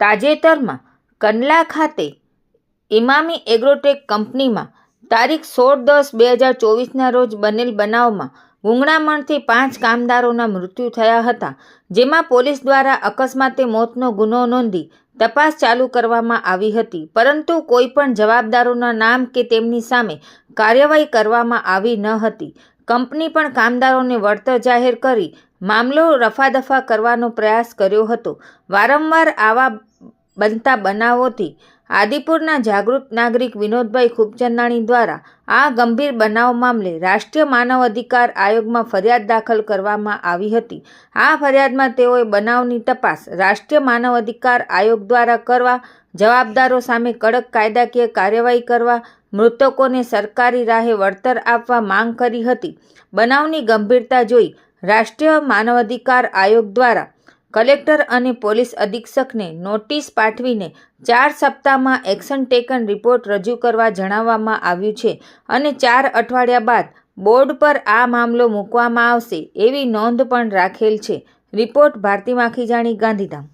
તાજેતરમાં કંડલા ખાતે ઇમામી એગ્રોટેક કંપનીમાં તારીખ સોળ દસ બે હજાર ચોવીસના રોજ બનેલ બનાવમાં ગુંગળામણથી પાંચ કામદારોના મૃત્યુ થયા હતા, જેમાં પોલીસ દ્વારા અકસ્માતે મોતનો ગુનો નોંધી તપાસ ચાલુ કરવામાં આવી હતી. પરંતુ કોઈ પણ જવાબદારોના નામ કે તેમની સામે કાર્યવાહી કરવામાં આવી ન હતી. કંપની પણ કામદારોને વળતર જાહેર કરી મામલો રફાદફા કરવાનો પ્રયાસ કર્યો હતો. વારંવાર આવા બનતા બનાવોથી આદિપુરના જાગૃત નાગરિક વિનોદભાઈ ખૂબચંદાણી દ્વારા આ ગંભીર બનાવ મામલે રાષ્ટ્રીય માનવ અધિકાર આયોગમાં ફરિયાદ દાખલ કરવામાં આવી હતી. આ ફરિયાદમાં તેઓએ બનાવની તપાસ રાષ્ટ્રીય માનવ અધિકાર આયોગ દ્વારા કરવા, જવાબદારો સામે કડક કાયદાકીય કાર્યવાહી કરવા, મૃતકોને સરકારી રાહે વળતર આપવા માંગ કરી હતી. બનાવની ગંભીરતા જોઈ રાષ્ટ્રીય માનવ અધિકાર આયોગ દ્વારા કલેક્ટર અને પોલીસ અધિક્ષકને નોટિસ પાઠવીને ચાર સપ્તાહમાં એક્શન ટેકન રિપોર્ટ રજૂ કરવા જણાવવામાં આવ્યું છે અને ચાર અઠવાડિયા બાદ બોર્ડ પર આ મામલો મૂકવામાં આવશે એવી નોંધ પણ રાખેલ છે. રિપોર્ટ ભારતી માખીજાણી ગાંધીધામ.